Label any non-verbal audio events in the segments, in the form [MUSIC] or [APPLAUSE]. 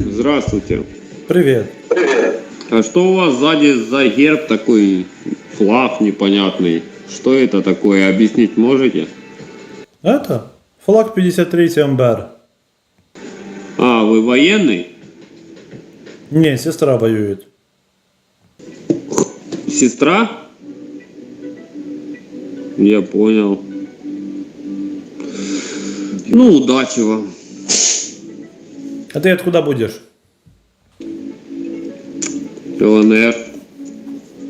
Здравствуйте. Привет. А что у вас сзади за герб такой флаг непонятный? Что это такое? Объяснить можете? Это флаг 53 МБР. А, вы военный? Не, сестра воюет. Сестра? Я понял. Ну, удачи вам. А ты откуда будешь? ЛНР.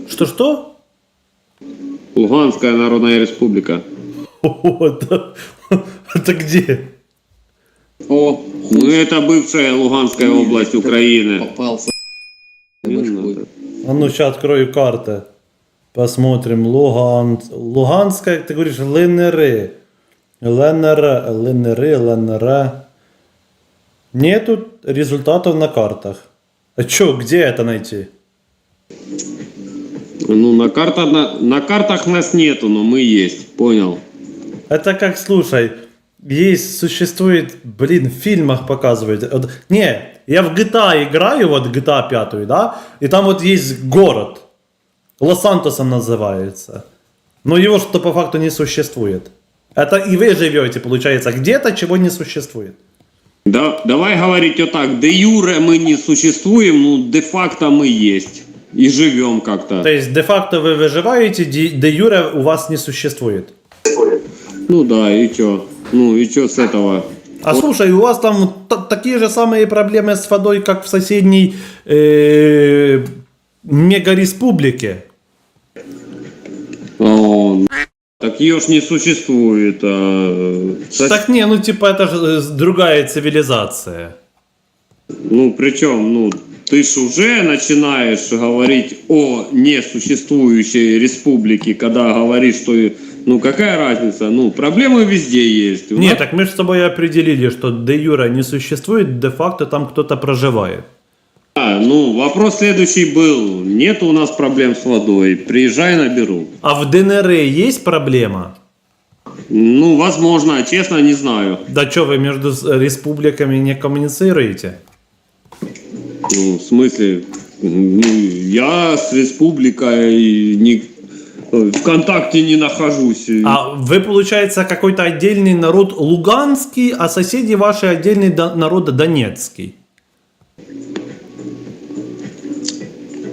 Что-что? Луганская Народная Республика. О, это, это где? О, ну это бывшая Луганская область Украины. Попался. А ну сейчас открою карты. Посмотрим. Луган... Луганская, ты говоришь, ЛНР. ЛНР, ЛНР, ЛНР. Нету результатов на картах. А чё, где это найти? Ну, на, карта, на, на картах нас нету, но мы есть. Понял. Это как, слушай, есть, существует, блин, в фильмах показывают. Вот, не, я в GTA играю, вот GTA 5, да, и там вот есть город. Лос-Сантосом называется. Но его что по факту не существует. Это и вы живете, получается, где-то, чего не существует. Да, давай говорить вот так. Де юре мы не существуем, ну, де-факто мы есть. И живем как-то. То есть, де-факто вы выживаете, де, юре у вас не существует. Ну да, и чё? Ну и чё с этого? А слушай, у вас там та- такие же самые проблемы с водой, как в соседней э, мегареспублике. О, так ее ж не существует. А, сос- Так не, ну типа это же э, другая цивилизация. Ну причем, ну ты ж уже начинаешь говорить о несуществующей республике, когда говоришь, что ну какая разница, ну проблемы везде есть. У Не, нас- так мы же с тобой определили, что де юра не существует, де-факто там кто-то проживает. А, ну вопрос следующий был. Нет у нас проблем с водой. Приезжай, наберу. А в ДНР есть проблема? Ну, возможно, честно, не знаю. Да что вы между с- республиками не коммуницируете? Ну, в смысле, ну, я с республикой не, э, в контакте не нахожусь. А вы, получается, какой-то отдельный народ луганский, а соседи ваши отдельный народ донецкий.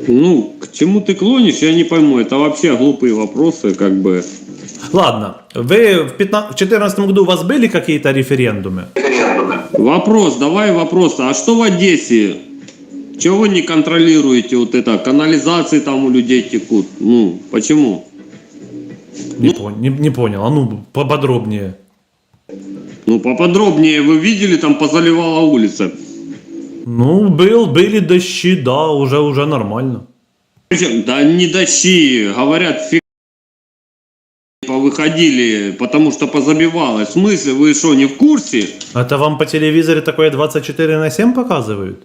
Ну, к чему ты клонишь, я не пойму. Это вообще глупые вопросы, как бы. Ладно, вы в 2014 году у вас были какие-то референдумы? Вопрос, давай вопрос. А что в Одессе? Чего вы не контролируете вот это? Канализации там у людей текут. Ну, почему? Не, пон- не, не понял, а ну поподробнее. Ну, поподробнее, вы видели, там позаливала улица. Ну, был, были дожди, да, уже, уже нормально. Да не дощи, говорят, фиг выходили, потому что позабивалось. В смысле, вы что, не в курсе? Это вам по телевизоре такое 24 на 7 показывают?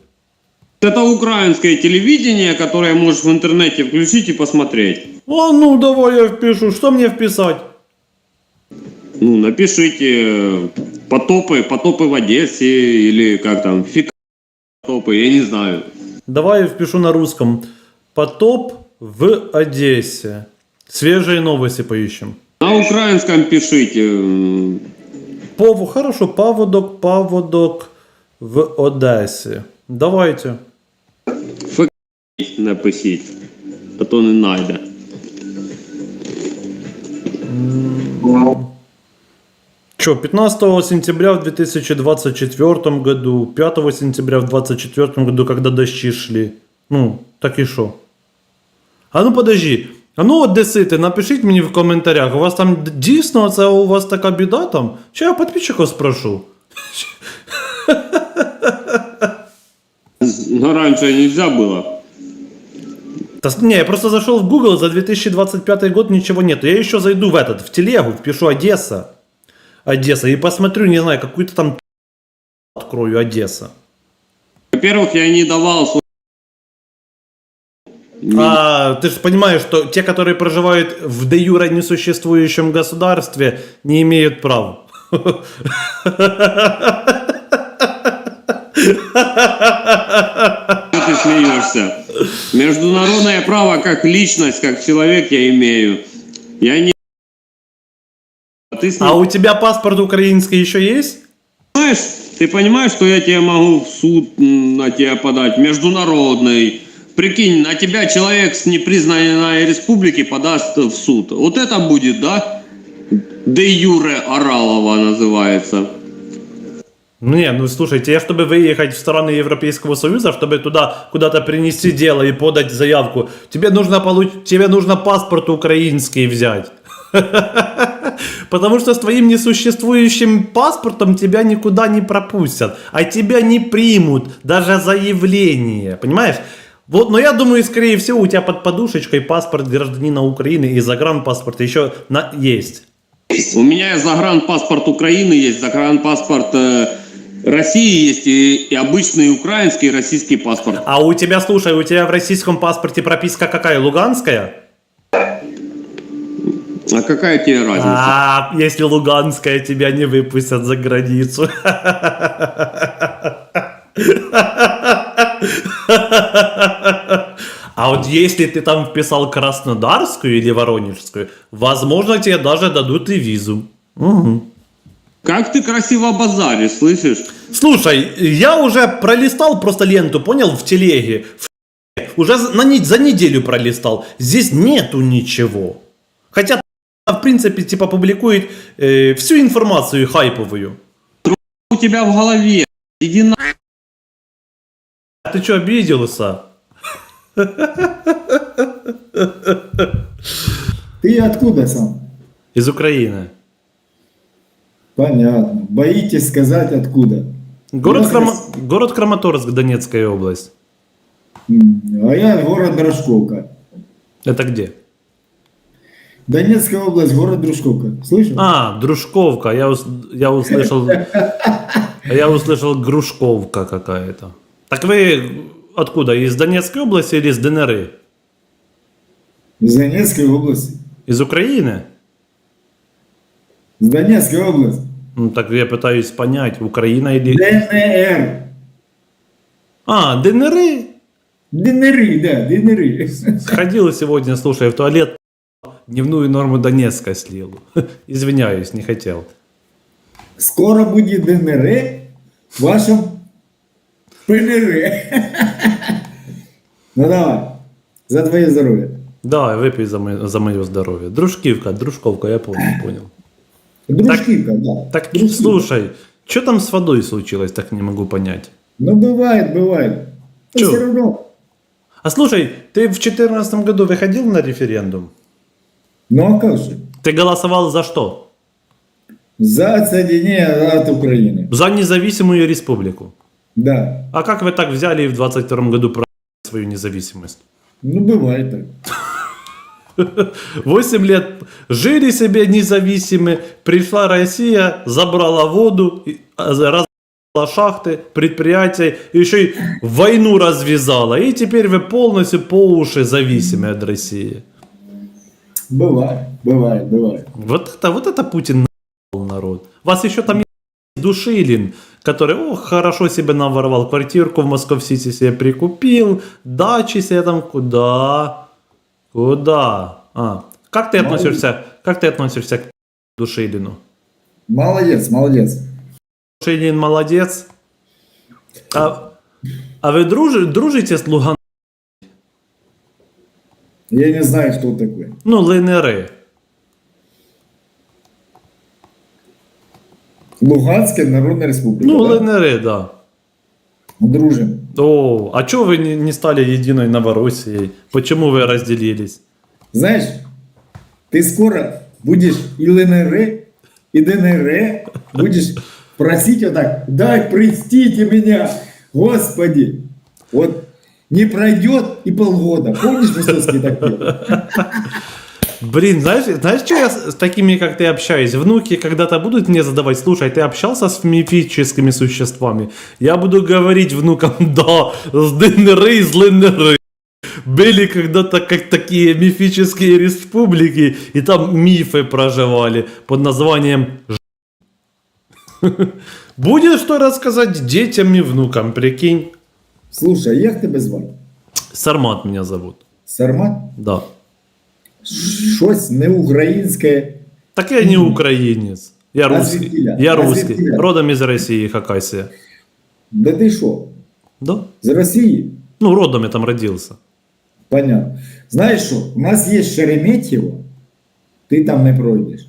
Это украинское телевидение, которое можешь в интернете включить и посмотреть. А ну давай я впишу, что мне вписать? Ну, напишите э, потопы, потопы в Одессе или как там, фиг потопы, я не знаю. Давай я впишу на русском. Потоп в Одессе. Свежие новости поищем. На украинском пишите. Пов... Хорошо, паводок, паводок в Одесі. Давайте. Фиг напишіть, а то не найде. Что, 15 сентября в 2024 году, 5 сентября в 2024 году, когда дожди шли. Ну, так и что? А ну подожди. А ну одесити, напишіть мені в коментарях, у вас там д- дійсно це у вас така біда там? Чи я підписчиків спрошу? Но раньше нельзя было. Да, с- не, я просто зашел в Google, за 2025 год ничего нету. Я еще зайду в этот, в телегу, впишу Одесса. Одесса. И посмотрю, не знаю, какую-то там открою Одесса. Во-первых, я не давал. А ты же понимаешь, что те, которые проживают в де юре несуществующем государстве, не имеют прав. Что ты смеешься? Международное право как личность, как человек я имею. Я не... А ты А у тебя паспорт украинский еще есть? понимаешь, ты понимаешь, что я тебе могу в суд на тебя подать, международный. Прикинь, на тебя человек с непризнанной республики подаст в суд. Вот это будет, да? Де Юре Оралова называется. Не, ну слушай, тебе, чтобы выехать в страны Европейского Союза, чтобы туда куда-то принести дело и подать заявку, тебе нужно, получ... тебе нужно паспорт украинский взять. [LAUGHS] Потому что с твоим несуществующим паспортом тебя никуда не пропустят, а тебя не примут, даже заявление, понимаешь? Вот, но я думаю, скорее всего, у тебя под подушечкой паспорт гражданина Украины и загранпаспорт еще на... есть. У меня загранпаспорт Украины есть, загранпаспорт э, России есть и, и обычный украинский и российский паспорт. А у тебя, слушай, у тебя в российском паспорте прописка какая? Луганская? А какая тебе разница? А, если Луганская тебя не выпустят за границу. А вот если ты там вписал Краснодарскую или Воронежскую, возможно, тебе даже дадут и визу. Мгм. Как ты красиво базаришь, слышишь? Слушай, я уже пролистал просто ленту, понял, в телеге. В [LAUGHS] уже на, за неделю пролистал. Здесь нету ничего. Хотя, в принципе, типа публикует э, всю информацию хайповую. У тебя в голове. Иди на... А Ты что, обиделся? Ты откуда сам? Из Украины. Понятно. Боитесь сказать откуда? Город, Я Крама- с- город Краматорск, Донецкая область. А я город Дрожковка. Это где? Донецкая область, город Дружковка. Слышал? А, Дружковка. Я, ус- я услышал... Я услышал Грушковка какая-то. Так вы откуда? Из Донецкой области или из ДНР? Из Донецкой области. Из Украины? Из Донецкой области. Ну, так я пытаюсь понять, Украина или... ДНР. А, ДНР? ДНР, да, ДНР. Сходил сегодня, слушай, в туалет дневную норму Донецка слил. [LAUGHS] Извиняюсь, не хотел. Скоро будет ДНР в вашем ПНР. [LAUGHS] Ну давай, за твое здоровье. Да, выпей за, мое- за мое здоровье. Дружкивка, дружковка, я понял, понял. Дружкивка, да. Так, Дружкивка. слушай, что там с водой случилось, так не могу понять. Ну бывает, бывает. Все равно. А слушай, ты в 2014 году выходил на референдум? Ну а как же? Ты голосовал за что? За отсоединение от Украины. За независимую республику. Да. А как вы так взяли и в 22 году про свою независимость? Ну бывает так. [LAUGHS] 8 лет жили себе независимы, пришла Россия, забрала воду, а, разобрала шахты, предприятия, еще и войну развязала. И теперь вы полностью по уши зависимы от России. Бывает, бывает, бывает. Вот это, вот это Путин на***л народ. Вас еще там Душилин, который о, хорошо себе наворовал, квартирку в Москов-Сити себе прикупил, дачи себе там куда? Куда? А, как ты относишься, как ты относишься к Душилину? Молодец, молодец. Душилин молодец. А, а вы дружи, дружите с Луган... Я не знаю, кто такой. Ну, ЛНР. Луганская Народная Республика. Ну, да? ЛНР, да. Дружим. О, а чего вы не, не стали единой Новороссией? Почему вы разделились? Знаешь, ты скоро будешь и ЛНР, и ДНР, будешь просить вот так, дай, простите меня, Господи. Вот не пройдет и полгода. Помнишь, Высоцкий так пел? Блин, знаешь, знаешь, что я с, такими, как ты, общаюсь? Внуки когда-то будут мне задавать, слушай, ты общался с мифическими существами? Я буду говорить внукам, да, с ДНР и ЛНР. Были когда-то как такие мифические республики, и там мифы проживали под названием [LAUGHS] Будет что рассказать детям и внукам, прикинь. Слушай, як тебе звати? Сармат меня зовут. Сармат? Да. Щось не українське. Так я не украинец. Я А русский. звідкіля? Я А русский. звідкіля? Родом из России, Хакасия. Да ти що? Да? З Росії? Ну, родом я там родился. Понятно. Знаєш що? У нас є Шереметьєво, ти там не пройдеш.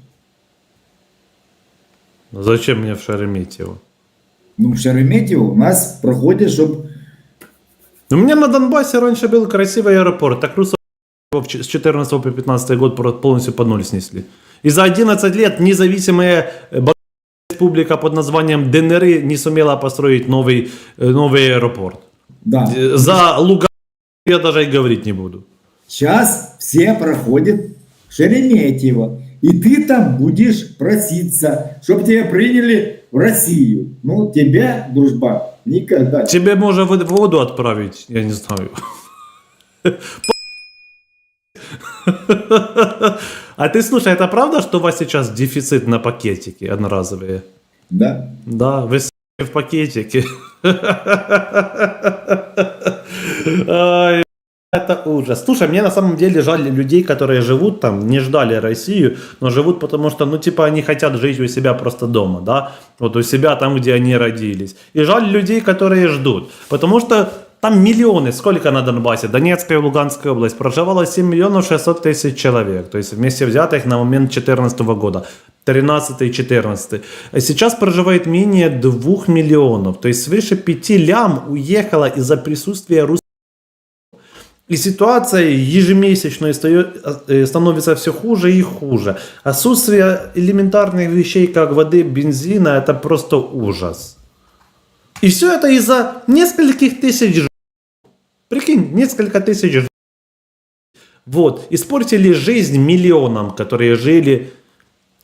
Ну, Зачем мне в Шереметьево? Ну, в Шереметьєво у нас проходять, щоб У меня на Донбассе раньше был красивый аэропорт. Так Русов с 14 по 15 год полностью под ноль снесли. И за 11 лет независимая э, республика под названием ДНР не сумела построить новый, э, новый аэропорт. да. Э, За Луган я даже и говорить не буду. Сейчас все проходят Шереметьево. И ты там будешь проситься, чтобы тебя приняли в Россию. Ну, тебя, дружба, никогда. Тебе можно в воду отправить, я не знаю. А ты слушай, это правда, что у вас сейчас дефицит на пакетики одноразовые? Да. Да, вы в пакетике. [LAUGHS] Это ужас. Слушай, мне на самом деле жаль людей, которые живут там, не ждали Россию, но живут потому что, ну, типа, они хотят жить у себя просто дома, да, вот у себя там, где они родились. И жаль людей, которые ждут, потому что там миллионы, сколько на Донбассе, Донецкая и Луганская область, проживало 7 миллионов 600 тысяч человек, то есть вместе взятых на момент 2014 года, 13 и 14. А сейчас проживает менее 2 миллионов, то есть свыше 5 лям уехало из-за присутствия русских. И ситуация ежемесячно э, становится все хуже и хуже. Отсутствие элементарных вещей, как воды, бензина, это просто ужас. И все это из-за нескольких тысяч Прикинь, несколько тысяч Вот, испортили жизнь миллионам, которые жили,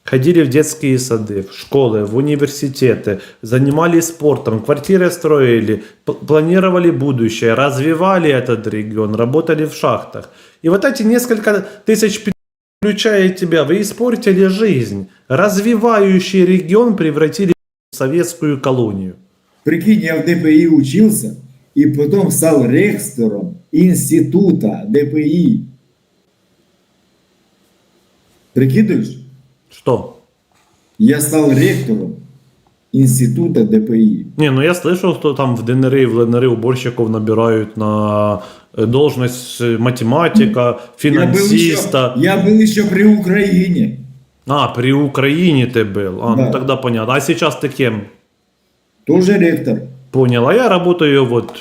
ходили в детские сады, в школы, в университеты, занимались спортом, квартиры строили, планировали будущее, развивали этот регион, работали в шахтах. И вот эти несколько тысяч включая тебя, вы испортили жизнь. Развивающий регион превратили в советскую колонию. Прикинь, я в ДПИ учился и потом стал ректором института ДПИ. Прикидываешь? Что? Я стал ректором института ДПИ. Не, ну я слышал, что там в ДНР и в ЛНР уборщиков набирают на э, должность э, математика, Я был, финансиста. еще, я был еще при Украине. А, при Украине ты был. А, Да. ну тогда понятно. А сейчас ты кем? Тоже ректор. Понял. А я работаю вот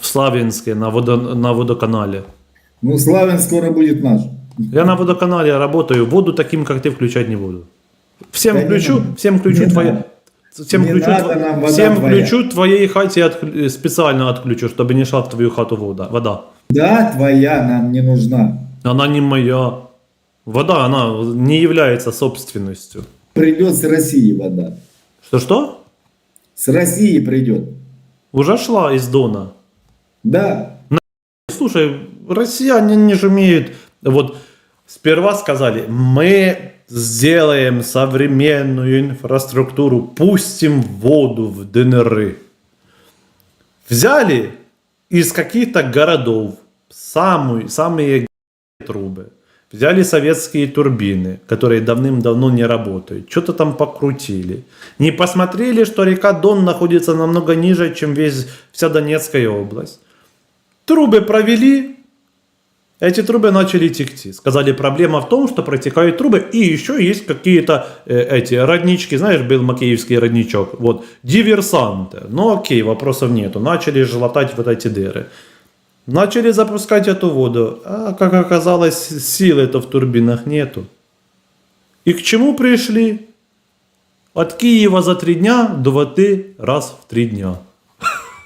в Славянске на, водо, на водоканале. Ну, Славян скоро будет наш. Я на водоканале работаю. Воду таким, как ты, включать не буду. Всем Да не включу, надо. всем включу Не надо. Всем Не включу, надо нам всем твоя. включу твоей хате отк- специально отключу, чтобы не шла в твою хату вода. вода. Да, твоя нам не нужна. Она не моя. Вода, она не является собственностью. Придет с России вода. Что-что? С России придет. Уже шла из Дона. Да. Слушай, россияне не же умеют. Вот сперва сказали, мы сделаем современную инфраструктуру, пустим воду в ДНР. Взяли из каких-то городов самые, самые трубы. Взяли советские турбины, которые давным-давно не работают. Что-то там покрутили. Не посмотрели, что река Дон находится намного ниже, чем весь, вся Донецкая область. Трубы провели, эти трубы начали текти. Сказали, проблема в том, что протекают трубы, и еще есть какие-то э, эти роднички. Знаешь, был макеевский родничок. Вот, диверсанты. Ну окей, вопросов нету. Начали желатать вот эти дыры. Начали запускать эту воду. А как оказалось, силы-то в турбинах нету. И к чему пришли? От Киева за три дня до воды раз в три дня.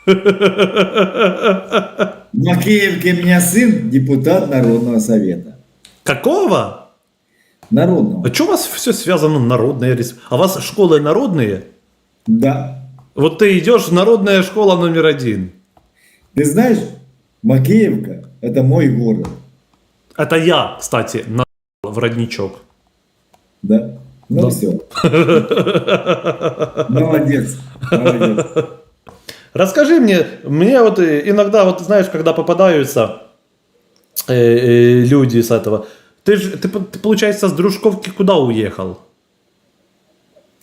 В Макеевке у меня сын депутат Народного совета. Какого? Народного. А что у вас все связано народное? А у вас школы народные? Да. Вот ты идешь, народная школа номер один. Ты знаешь, Макеевка – это мой город. Это я, кстати, на в родничок. Да. Ну Да. все. [LAUGHS] Молодец. Молодец. Расскажи мне, мне вот э, иногда, вот знаешь, когда попадаются э, э, люди с этого, ты же, ты, ты, получается, с Дружковки куда уехал?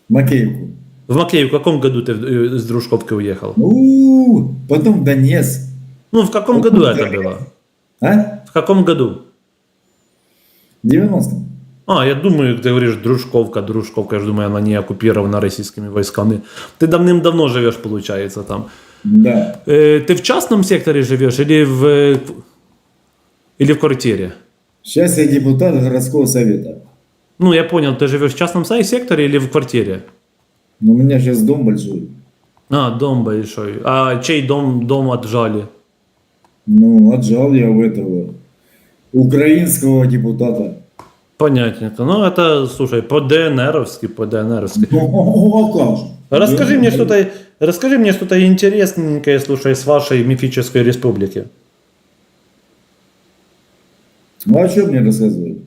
Макеевку. В Макеев в каком году ты э, с Дружковки уехал? Ну, потом Донецк. Ну, в каком году это было? А? В каком году? В 90-м. А, я думаю, ты говоришь Дружковка, Дружковка, я же думаю, она не оккупирована российскими войсками. Ты давным-давно живешь, получается, там. Да. Э, ты в частном секторе живешь или в, э, или в квартире? Сейчас я депутат городского совета. Ну, я понял, ты живешь в частном сай- секторе или в квартире? Но у меня сейчас дом большой. А, дом большой. А чей дом, дом отжали? Ну, отжал я у этого украинского депутата. Понятненько. Ну, это, слушай, по ДНРовски, по ДНРовски. Ну, а как же? Расскажи Я- мне что-то, расскажи мне что-то интересненькое, слушай, с вашей мифической республики. Ну, а что мне рассказывать?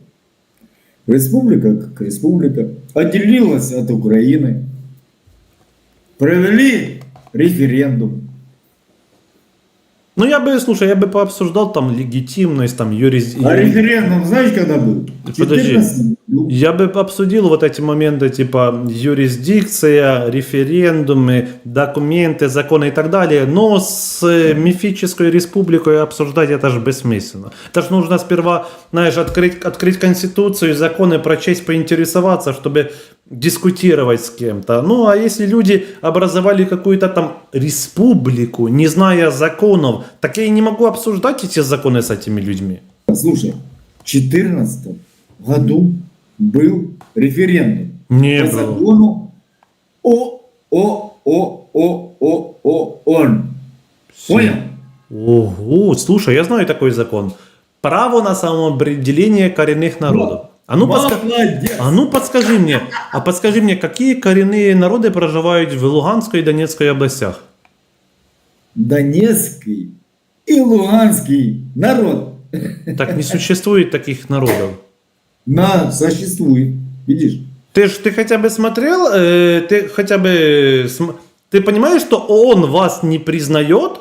Республика как республика. Отделилась от Украины. Провели референдум. Ну, я бы, слушай, я бы пообсуждал там легитимность, там юрис... А референдум знаешь, когда был? Подожди. 14 году. Я бы обсудил вот эти моменты, типа юрисдикция, референдумы, документы, законы и так далее, но с э, мифической республикой обсуждать это же бессмысленно. Это же нужно сперва, знаешь, открыть, открыть конституцию, законы прочесть, поинтересоваться, чтобы дискутировать с кем-то. Ну, а если люди образовали какую-то там республику, не зная законов, так я и не могу обсуждать эти законы с этими людьми. Слушай, в 14 году был референдум. Не по было. закону о о о о о о он. Понял? Ого, слушай, я знаю такой закон. Право на самоопределение коренных народов. А ну, подска- а ну подскажи мне, а подскажи мне, какие коренные народы проживают в Луганской и Донецкой областях? Донецкий и Луганский народ Так не существует таких народов. На существует. Видишь? Ты ж ты хотя бы смотрел, э, ты хотя бы см- ты понимаешь, что ООН вас не признает?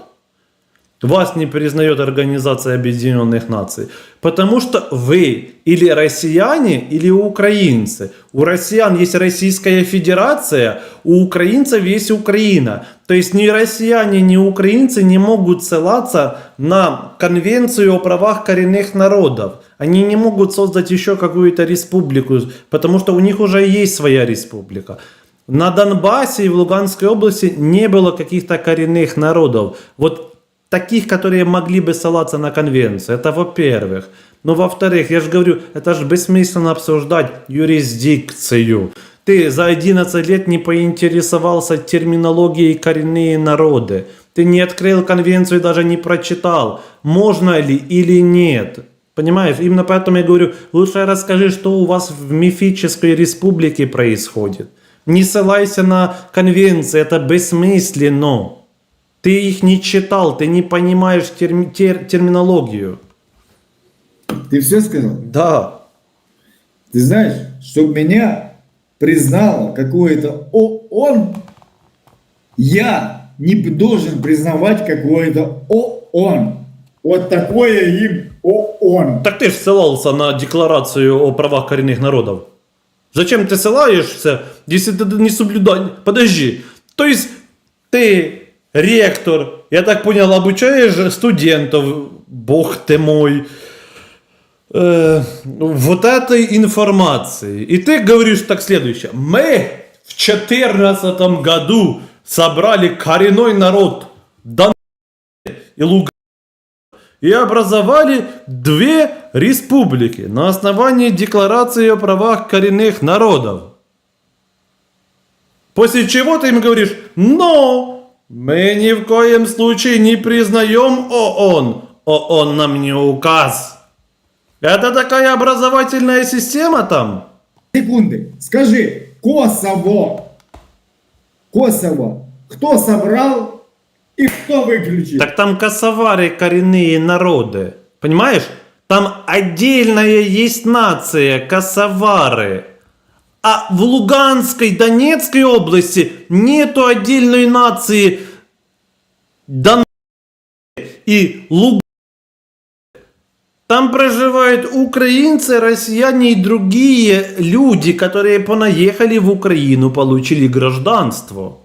Вас не признает Организация Объединенных Наций, потому что вы или россияне, или украинцы. У россиян есть Российская Федерация, у украинцев есть Украина. То есть ни россияне, ни украинцы не могут ссылаться на Конвенцию о правах коренных народов. Они не могут создать еще какую-то республику, потому что у них уже есть своя республика. На Донбассе и в Луганской области не было каких-то коренных народов. Вот таких, которые могли бы ссылаться на конвенцию. Это во-первых. Но во-вторых, я же говорю, это же бессмысленно обсуждать юрисдикцию. Ты за 11 лет не поинтересовался терминологией коренные народы. Ты не открыл конвенцию и даже не прочитал, можно ли или нет. Понимаешь, именно поэтому я говорю, лучше расскажи, что у вас в мифической республике происходит. Не ссылайся на конвенции, это бессмысленно. Ты их не читал, ты не понимаешь терми- тер- терминологию. Ты все сказал? Да. Ты знаешь, чтобы меня признало какое-то ООН, я не должен признавать какое-то ООН. Вот такое им ООН. Так ты же ссылался на декларацию о правах коренных народов. Зачем ты ссылаешься, если ты не соблюдаешь? Подожди. То есть ты ректор, я так понял, обучаешь студентов, бог ты мой, э, вот этой информации. И ты говоришь так следующее. Мы в 2014 году собрали коренной народ Дон и Луган и образовали две республики на основании Декларации о правах коренных народов. После чего ты им говоришь, но мы ни в коем случае не признаем ООН. ООН нам не указ. Это такая образовательная система там? Секунды. Скажи, Косово. Косово. Кто собрал и кто выключил? Так там косовары коренные народы. Понимаешь? Там отдельная есть нация, косовары. А в Луганской, Донецкой области нету отдельной нации Дон и Луган. Там проживают украинцы, россияне и другие люди, которые понаехали в Украину, получили гражданство.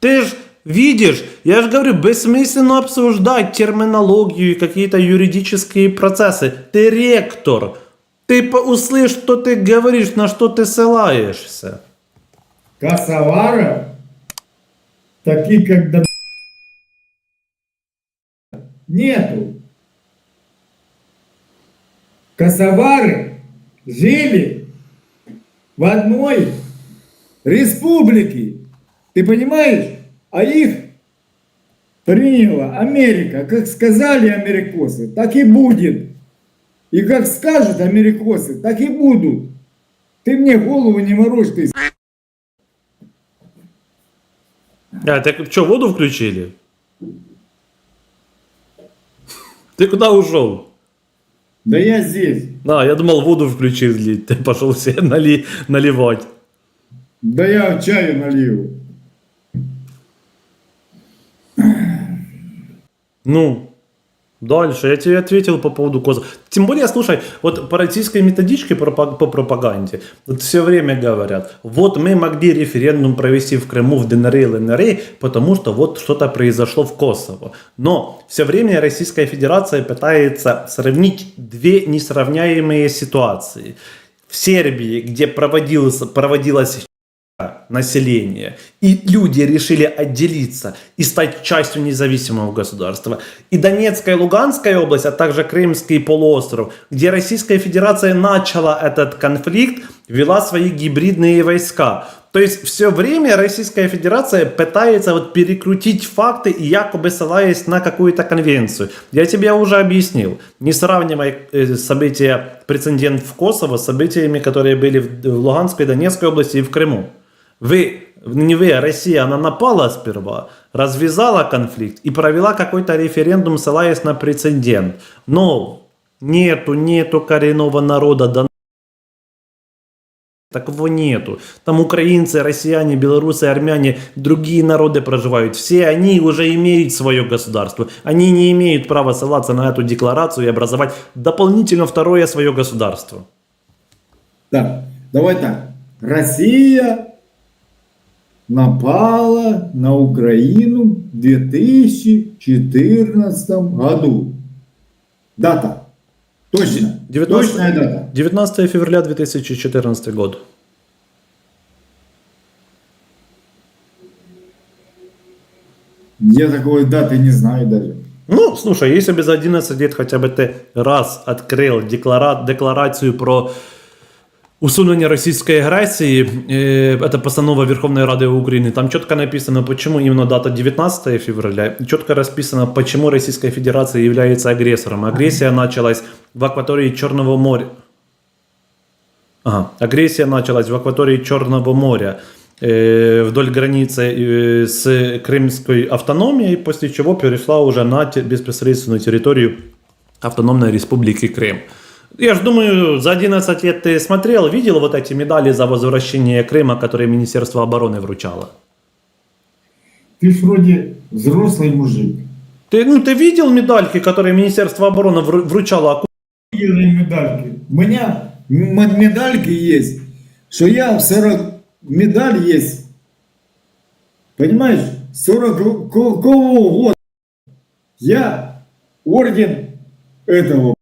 Ты ж видишь, я же говорю, бессмысленно обсуждать терминологию и какие-то юридические процессы. Ты ректор. Ты услышь, что ты говоришь, на что ты ссылаешься. Косовара, таких как до... нету. Косовары жили в одной республике. Ты понимаешь? А их приняла Америка. Как сказали америкосы, так и будет. И как скажут америкосы, так и будут. Ты мне голову не морочь, ты А, так что, воду включили? Ты куда ушел? Да я здесь. А, я думал, воду включили. Ты пошел себе [LAUGHS] нали... наливать. Да я чаю налил. Ну, дальше. Я тебе ответил по поводу коза. Тем более, слушай, вот по российской методичке по пропаганде вот все время говорят, вот мы могли референдум провести в Крыму, в ДНР и ЛНР, потому что вот что-то произошло в Kosovo. Но все время Российская Федерация пытается сравнить две несравняемые ситуации. В Сербии, где проводилась, проводилась населения. И люди решили отделиться и стать частью независимого государства. И Донецкая и Луганская область, а также Крымский полуостров, где Российская Федерация начала этот конфликт, вела свои гибридные войска. То есть все время Российская Федерация пытается вот перекрутить факты и якобы ссылаясь на какую-то конвенцию. Я тебе уже объяснил. Не сравнивай э, события, прецедент в Косово с событиями, которые были в Луганской, Донецкой области и в Крыму. Вы, не вы, а Россия, она напала сперва, развязала конфликт и провела какой-то референдум, ссылаясь на прецедент. Но нету, нету коренного народа Дон- Такого нету. Там украинцы, россияне, белорусы, армяне, другие народы проживают. Все они уже имеют свое государство. Они не имеют права ссылаться на эту декларацию и образовать дополнительно второе свое государство. Так, давай так. Россия напала на Украину в 2014 году. Дата. Точно. 19 Точная дата. 19 февраля 2014 год. Я такой даты не знаю даже. Ну, слушай, если бы за 11 лет хотя бы ты раз открыл деклара- декларацию про усунение российской агрессии, э, это постанова Верховной Рады Украины, там четко написано, почему именно дата 19 февраля, и четко расписано, почему Российская Федерация является агрессором. Агрессия началась в акватории Черного моря. Ага. Агрессия началась в акватории Черного моря э, вдоль границы э, с Крымской автономией, после чего перешла уже на беспосредственную территорию автономной республики Крым. Я же думаю, за 11 лет ты смотрел, видел вот эти медали за возвращение Крыма, которые Министерство обороны вручало? Ты ж вроде взрослый мужик. Ты, ну, ты видел медальки, которые Министерство обороны вру- вручало? Охуенные медальки. У меня м- медальки есть, что я в 40 медаль есть. Понимаешь? 40 какого года я орден этого.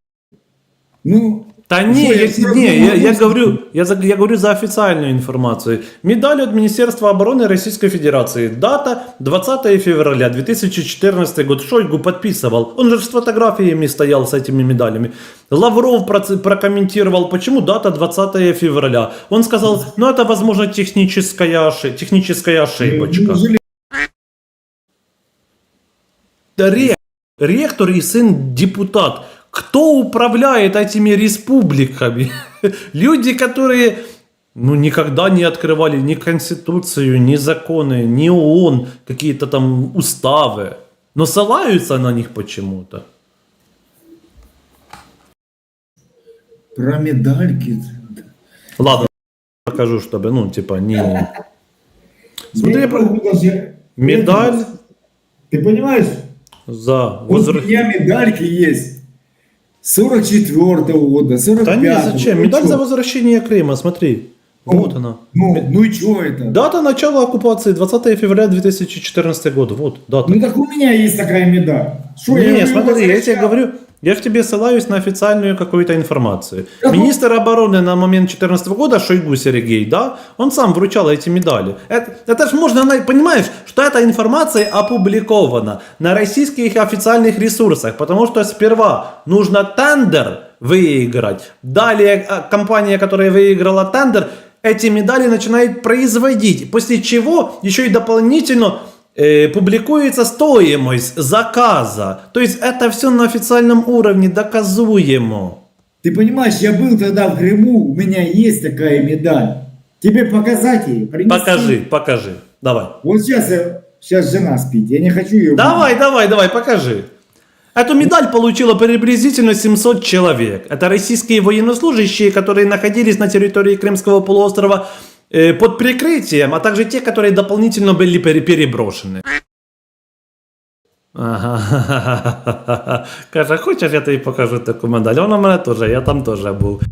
Ну, Да не, я, не, равно я, я говорю, я, за- я говорю за официальную информацию. Медаль от Министерства обороны Российской Федерации. Дата 20 февраля 2014 год. Шойгу подписывал. Он же с фотографиями стоял с этими медалями. Лавров проц- прокомментировал, почему дата 20 февраля. Он сказал, ну это возможно техническая, ошиб- техническая ошибочка. неужели Да ре- ректор и сын депутат. Кто управляет этими республиками? [LAUGHS] Люди, которые ну, никогда не открывали ни Конституцию, ни законы, ни ООН, какие-то там уставы. Но ссылаются на них почему-то. про медальки? Ладно, покажу, чтобы, ну, типа, не... [LAUGHS] Смотри, про- медаль Ты понимаешь? за У возра- меня медальки есть. 44 года, 45 Да не, зачем? Ну Медаль чё? за возвращение Крыма, смотри. Вот она. Ну, ну и что это? Дата начала оккупации 20 февраля 2014 год. Вот, дата. Ну так у меня есть такая медаль. Что, я Не, смотри, я тебе говорю, я в тебе ссылаюсь на официальную какую-то информацию. Министр обороны на момент 2014 года, Шойгу Сергей, да, он сам вручал эти медали. Это, это ж можно, понимаешь, что эта информация опубликована на российских официальных ресурсах, потому что сперва нужно тендер выиграть, далее а, компания, которая выиграла тендер, эти медали начинает производить, после чего еще и дополнительно публикуется стоимость заказа. То есть это все на официальном уровне доказуемо. Ты понимаешь, я был тогда в Крыму, у меня есть такая медаль. Тебе показать ее? Принести? Покажи, покажи. Давай. Вот сейчас, сейчас жена спит, я не хочу ее... Давай, давай, давай, покажи. Эту медаль получило приблизительно 700 человек. Это российские военнослужащие, которые находились на территории Крымского полуострова э, под прикрытием, а также те, которые дополнительно были пере- переброшены. Ага. [LAUGHS] Каже, хочеш, я тобі покажу таку медаль? Вона в мене теж, я там теж був.